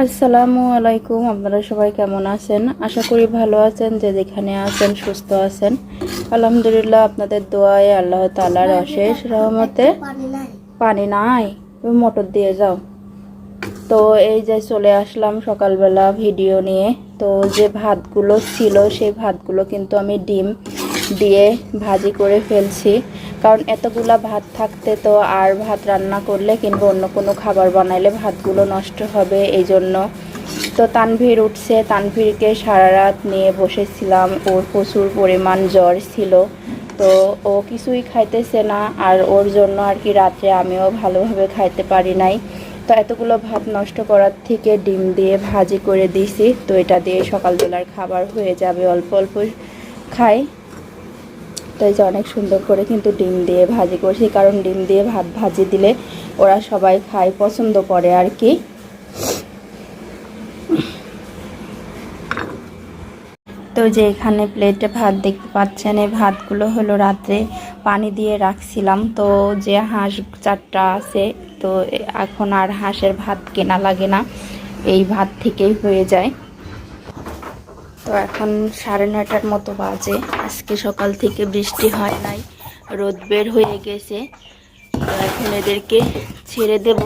আসসালামু আলাইকুম, আপনারা সবাই কেমন আছেন? আশা করি ভালো আছেন, যে যেখানে আছেন, সুস্থ আছেন। আলহামদুলিল্লাহ, আপনাদের দোয়ায় আল্লাহ তালার অশেষ রহমতে পানি নাই, তুমি মোটর দিয়ে যাও। তো এই যে চলে আসলাম সকালবেলা ভিডিও নিয়ে। তো যে ভাতগুলো ছিল, সেই ভাতগুলো কিন্তু আমি ডিম দিয়ে ভাজি করে ফেলছি। কারণ এতগুলা ভাত থাকতে তো আর ভাত রান্না করলে কিংবা অন্য কোনো খাবার বানাইলে ভাতগুলো নষ্ট হবে এই জন্য তো তানভীর উঠছে, তানভীরকে সারা রাত নিয়ে বসেছিলাম, ওর প্রচুর পরিমাণ জ্বর ছিল। তো ও কিছুই খাইতেছে না, আর ওর জন্য আর কি রাত্রে আমিও ভালোভাবে খাইতে পারি নাই। তো এতগুলো ভাত নষ্ট করার থেকে ডিম দিয়ে ভাজি করে দিয়েছি। তো এটা দিয়ে সকালবেলার খাবার হয়ে যাবে, অল্প অল্প খাই। তো এই যে অনেক সুন্দর করে কিন্তু ডিম দিয়ে ভাজি করছি। কারণ ডিম দিয়ে ভাত ভাজি দিলে ওরা সবাই খায়, পছন্দ করে আর কি। তো যে এখানে প্লেটে ভাত দেখতে পাচ্ছেন, এই ভাতগুলো হলো রাত্রে পানি দিয়ে রাখছিলাম। তো যে হাঁস চারটা আছে, তো এখন আর হাঁসের ভাত কেনা লাগে না। এই ভাত থেকেই হয়ে যায়। তো এখন সাড়ে নয়টার মতো বাজে। আজকে সকাল থেকে বৃষ্টি হয় নাই, রোদ বের হয়ে গেছে। তো এখন এদেরকে ছেড়ে দেব।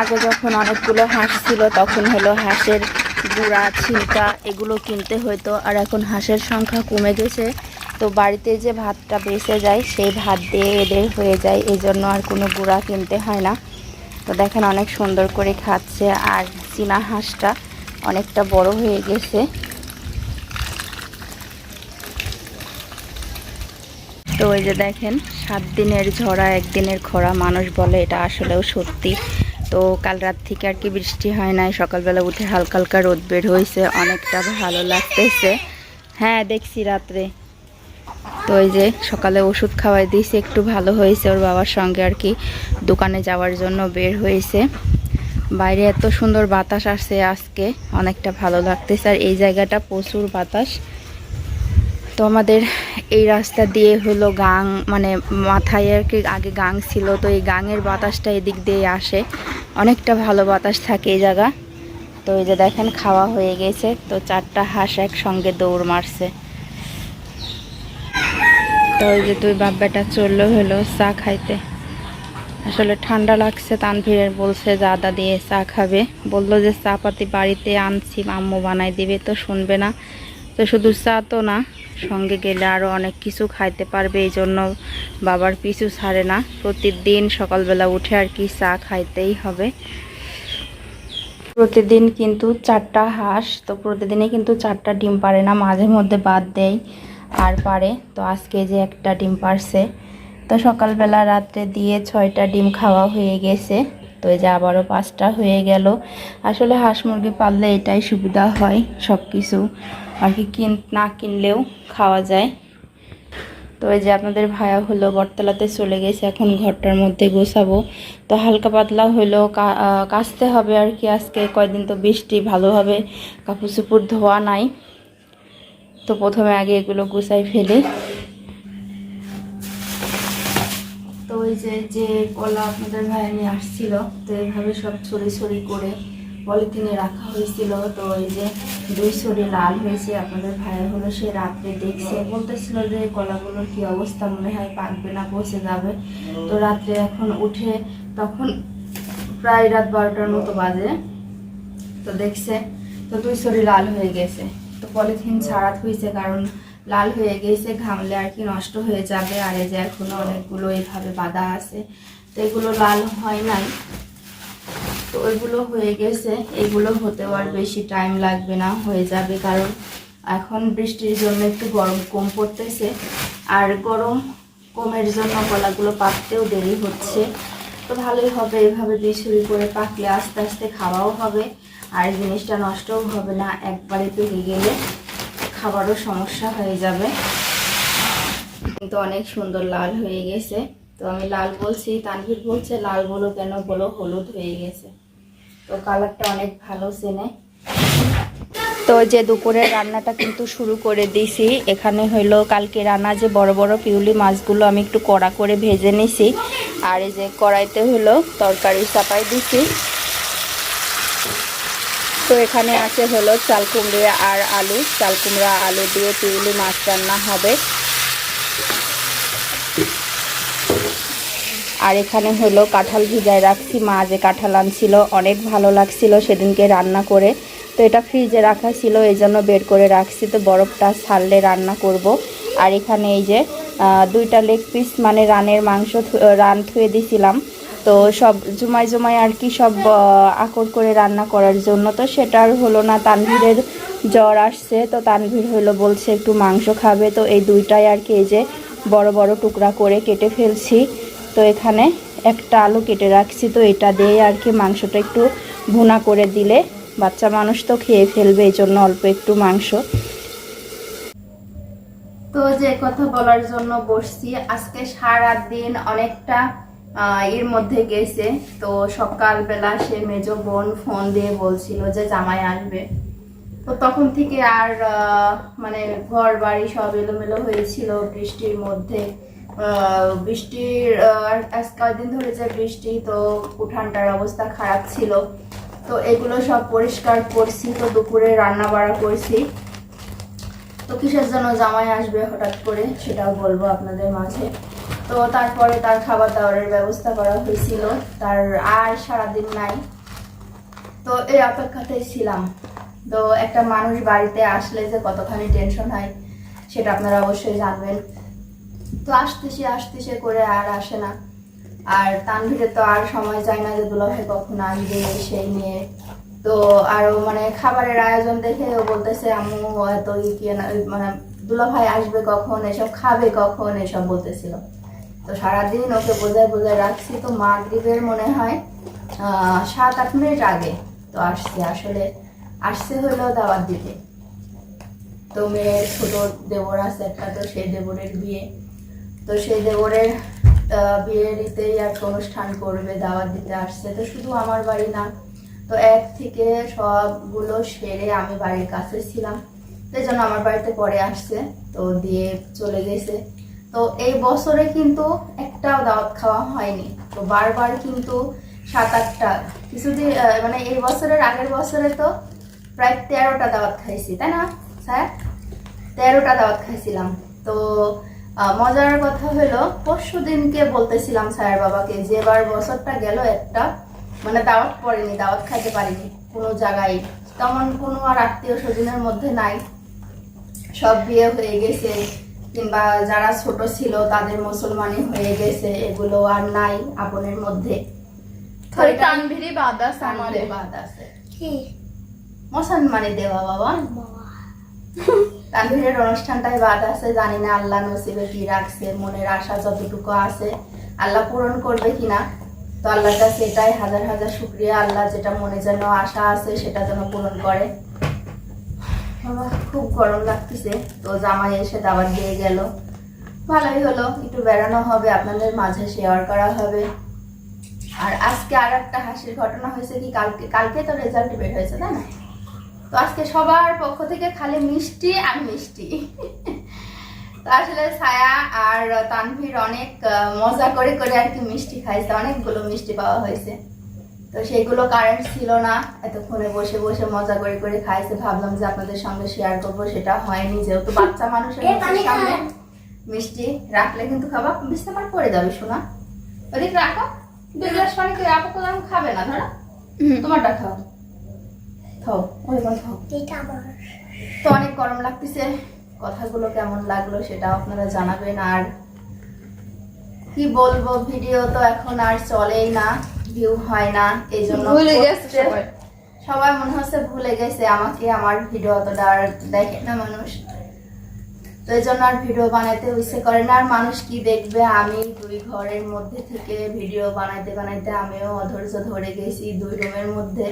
আগে যখন অনেকগুলো হাঁস ছিল, তখন হলো হাঁসের গুঁড়া, ছিলকা এগুলো কিনতে হতো আর এখন হাঁসের সংখ্যা কমে গেছে। তো বাড়িতে যে ভাতটা বেঁচে যায়, সেই ভাত দিয়ে এদের হয়ে যায় এই জন্য আর কোনো গুঁড়া কিনতে হয় না। তো দেখেন অনেক সুন্দর করে খাচ্ছে, আর চীনা হাঁসটা অনেকটা বড় হয়ে গেছে। তো ওই যে দেখেন, সাত দিনের ঝরা, একদিনের খরা, মানুষ বলে এটা আসলেও সত্যি। তো কাল রাত থেকে আর কি বৃষ্টি হয় নাই। সকালবেলা উঠে হালকা হালকা রোদ বের হয়েছে অনেকটা ভালো লাগতেছে। হ্যাঁ দেখছি রাত্রে। তো ওই যে সকালে ওষুধ খাওয়াই দিয়েছি, একটু ভালো হয়েছে ওর বাবার সঙ্গে আর কি। দোকানে যাওয়ার জন্য বের হয়েছে। বাইরে এত সুন্দর বাতাস আসছে আজকে, অনেকটা ভালো লাগতেছে। আর এই জায়গাটা প্রচুর বাতাস। তো আমাদের এই রাস্তা দিয়ে হলো গাং মানে মাথায় আর কি আগে গাং ছিল, তো এই গাঙের বাতাসটা এদিক দিয়ে আসে। অনেকটা ভালো বাতাস থাকে এই জায়গা। তো এই যে দেখেন, খাওয়া হয়ে গেছে। তো চারটা হাঁস একসঙ্গে দৌড় মারছে। তো ওই যে দুই বাপ বেটা চলল হলো চা খাইতে। আসলে ঠান্ডা লাগছে, তানভীরের বলছে জাদা দিয়ে চা খাবে। বলল যে চা পাতি বাড়িতে আনছি, আম্মু বানাই দিবে, তো শুনবে না। তো শুধু চা তো না, সঙ্গে গেলে আরও অনেক কিছু খাইতে পারবে এই জন্য বাবার পিছু ছাড়ে না। প্রতিদিন সকালবেলা উঠে আর কি চা খাইতেই হবে। প্রতিদিন কিন্তু চারটা হাঁস, তো প্রতিদিনে কিন্তু চারটা ডিম পারে না, মাঝে মধ্যে বাদ দেয় আর পারে। তো আজকে যে একটা ডিম পারছে, তো সকালবেলা রাত্রে দিয়ে ছয়টা ডিম খাওয়া হয়ে গেছে। তো এই যে আবারও পাঁচটা হয়ে গেল। আসলে হাঁস মুরগি পাললে এটাই সুবিধা হয় সব কিছু আর কি কিন, না কিনলেও খাওয়া যায়। তো এই যে আপনাদের ভায়া হলো, বটতলাতে চলে গেছে, এখন ঘরটার মধ্যে গোছাবো। তো হালকা পাতলা হলো কাচতে হবে আর কি আজকে। কয়দিন তো বৃষ্টি ভালোভাবে কাপড় চোপড় ধোয়া নাই। তো প্রথমে আগে এগুলো গুছাই ফেলি। ওই যে কলা আপনাদের ভাই নিয়ে আসছিল, তো এইভাবে সব ছড়ি ছড়ি করে পলিথিনে রাখা হয়েছিল। তো ওই যে দুই ছড়ি লাল হয়েছে, আপনাদের ভাই হলো সে রাত্রে দেখছে, বলতেছিল যে কলাগুলোর কি অবস্থা, মনে হয় পাকবে না, পচে যাবে। তো রাত্রে এখন উঠে তখন প্রায় রাত বারোটার মতো বাজে, তো দেখছে, তো দুই ছড়ি লাল হয়ে গেছে। তো পলিথিন ছাড়া হয়েছে, কারণ লাল হয়ে গেছে, ঘামলে আর কি নষ্ট হয়ে যাবে। আর এই যে এখনও অনেকগুলো এইভাবে বাঁধা আছে। তো এগুলো লাল হয় নাই। তো ওইগুলো হয়ে গেছে। এগুলো হতেও আর বেশি টাইম লাগবে না, হয়ে যাবে। কারণ এখন বৃষ্টির জন্য একটু গরম কম পড়তেছে। আর গরম কমের জন্য কলাগুলো পাকতেও দেরি হচ্ছে। তো ভালোই হবে এভাবে দুই ছুরি করে পাকলে আস্তে আস্তে খাওয়াও হবে। আর জিনিসটা নষ্টও হবে না। একবারে পেকে গেলে খাবারও সমস্যা হয়ে যাবে। কিন্তু অনেক সুন্দর লাল হয়ে গেছে। তো আমি লাল বলছি, তানভীর বলছে, লাল বলো কেন বলো, হলুদ হয়ে গেছে। তো কালারটা অনেক ভালো চেনে। তো যে দুপুরের রান্নাটা কিন্তু শুরু করে দিছি, এখানে হইল কালকে রান্না যে বড় বড় পিউলি মাছগুলো আমি একটু কড়া করে ভেজে নিছি। আর এই যে কড়াইতে হলো তরকারি চাপাই দিছি। তো এখানে আছে হলো চাল কুমড়া আর আলু। চাল কুমড়া, আলু দিয়ে পিউলি মাছ রান্না হবে। আর এখানে হলো কাঁঠাল ভিজায় রাখছি। মা যে কাঁঠাল আনছিল, অনেক ভালো লাগছিল সেদিনকে রান্না করে। তো এটা ফ্রিজে রাখা ছিল, এই জন্য বের করে রাখছি। তো বরফটা ছাড়লে রান্না করব। আর এখানে এই যে দুইটা লেগ পিস মানে রানের মাংস রান থুয়ে দিছিলাম। তো সব জুমাই জুমাই আর কি সব আকর করে রান্না করার জন্য। তো সেটা আর হলো না, তানভীরের জ্বর আসছে, তো তানভীর হলো বলছে একটু মাংস খাবে। তো এই দুইটাই আর কি এই যে বড় বড় টুকরা করে কেটে ফেলছি। তো এখানে একটা আলু কেটে রাখছি, তো এটা দিয়ে আর কি মাংসটা একটু ভুনা করে দিলে বাচ্চা মানুষ তো খেয়ে ফেলবে, এই জন্য অল্প একটু মাংস। তো যে কথা বলার জন্য বসছি, আজকে সারা দিন অনেকটা এর মধ্যে গেছে। তো সকালবেলা সে মেজ বোন ফোন দিয়ে বলছিল যে জামাই আসবে। তো তখন থেকে আর মানে ঘর বাড়ি সব এলোমেলো হয়েছিল বৃষ্টির মধ্যে। বৃষ্টির আজ কয়েকদিন ধরে যে বৃষ্টি, তো উঠানটার অবস্থা খারাপ ছিল। তো এগুলো সব পরিষ্কার করছি, তো দুপুরে রান্না বাড়া করছি। তো কিসের জন্য জামাই আসবে হঠাৎ করে সেটাও বলব আপনাদের মাঝে। তো তারপরে তার খাবার দাবারের ব্যবস্থা করা হয়েছিল। তার আর সারাদিন নাই। তো এই অপেক্ষাতেই ছিলাম। তো একটা মানুষ বাড়িতে আসলে যে কতখানি টেনশন হয়, সেটা আপনারা অবশ্যই জানবেন। তো আসতেছে আসতেছে করে আর আসে না। আর তানভীরের তো আর সময় যায় না যে দুলাভাই কখন আসবে সেই নিয়ে। তো আরও মানে খাবারের আয়োজন দেখে ও বলতেছে, আম্মু এত ই কি মানে দুলাভাই আসবে কখন, এসব খাবে কখন? এসব বলতেছিল। তো সারাদিন ওকে বোঝায় বোঝায় রাখছি। তো মা মাগরিবের মনে হয় সাত আট মিনিট আগে তো আসছে। আসলে আসছে হলো দাওয়াত দিতে। তো মেয়ের ছোট দেবর আছে একটা, তো সেই দেবরের বিয়ে। তো সেই দেবরের ইতেই আর অনুষ্ঠান করবে, দাওয়াত দিতে আসছে। তো শুধু আমার বাড়ি না, তো এক থেকে সবগুলো সেরে আমি বাড়ির কাছে ছিলাম। তো জন্য আমার বাড়িতে পরে আসছে। তো দিয়ে চলে গেছে। তো এই বছরে কিন্তু একটাও দাওয়াত খাওয়া হয়নি। তো বারবার কিন্তু সাত আটটা, কিছুদিন মানে এই বছরের আগের বছরে তো প্রায় তেরোটা দাওয়াত খাইছি, তাই না, স্যার? তেরোটা দাওয়াত খাইছিলাম। তো মজার কথা হলো, পরশু দিনকে বলতেছিলাম স্যার বাবাকে যে এবার বছরটা গেল একটা মানে দাওয়াত পড়েনি, দাওয়াত খাইতে পারিনি, কোনো জায়গায়। তেমন কোনো আর আত্মীয় স্বজনের মধ্যে নাই। সব বিয়ে হয়ে গেছে। কিংবা যারা ছোট ছিল তাদের মুসলমানি হয়ে গেছে এগুলো আর নাই আপনের মধ্যে। তানভীরই বাদ আছে আমাদের আমাদের। বাদ আছে। মুসলমানি দেওয়া বাবা। বাবা। তানভীরের অনুষ্ঠানটাই বাদ আছে জানি না আল্লাহ নসিবে কি রাখছে মনের আশা যতটুকু আছে আল্লাহ পূরণ করবে কিনা তো আল্লাহর কাছে এটাই হাজার হাজার শুক্রিয়া আল্লাহ যেটা মনে যেন আশা আছে সেটা যেন পূরণ করে। বাবা খুব গরম লাগতেছে। তো জামাই এসে দাবার দিয়ে গেল। ভালোই হলো, একটু বেড়ানো হবে, আপনাদের মাঝে শেয়ার করা হবে। আর আজকে আর একটা হাসির ঘটনা হয়েছে কি, কালকে কালকে তো রেজাল্ট বের হয়েছে, তাই না? তো আজকে সবার পক্ষ থেকে খালি মিষ্টি আর মিষ্টি। তো আসলে ছায়া আর তানভীর অনেক মজা করে করে আর কি মিষ্টি খাইছে, অনেকগুলো মিষ্টি পাওয়া হয়েছে। তো সেগুলো কারেন্ট ছিল না। এতক্ষণে বসে বসে মজা করে করে খাইছে। ভাবলাম যে আপনাদের সঙ্গে শেয়ার করব। সেটা হয়নি যেহেতু বাচ্চা মানুষের সামনে। মিষ্টি রাখলে কিন্তু খাবা। বিছনাপার পড়ে যাবে শোনা ওদিক রাখো। দুই গ্লাস পানি করে আপু কোথাও খাবে না ধরো। তোমারটা খাও। খাও ওইগুলো খাও তো অনেক গরম লাগতেছে। কথাগুলো কেমন লাগল সেটা আপনারা জানাবেন। আর কি বলব ভিডিও তো এখন আর চলেই না। ভিউ হয় না এই জন্য ভুলে গেছে সবাই। সবাই মনে হচ্ছে ভুলে গেছে আমাকে আমার ভিডিও অতটা আর দেখে না মানুষ। তো এই জন্য আর ভিডিও বানাইতে ইচ্ছে করে না আর মানুষ কি দেখবে? আমি দুই ঘরের মধ্যে থেকে ভিডিও বানাইতে বানাইতে আমিও অধৈর্য ধরে গেছি দুই রুমের মধ্যে।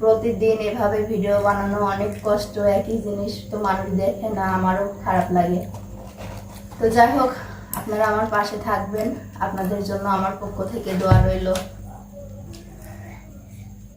প্রতিদিন এভাবে ভিডিও বানানো অনেক কষ্ট একই জিনিস তো মানুষ দেখে না আমারও খারাপ লাগে। তো যাই হোক আপনারা আমার পাশে থাকবেন। আপনাদের জন্য আমার পক্ষ থেকে দোয়া রইল।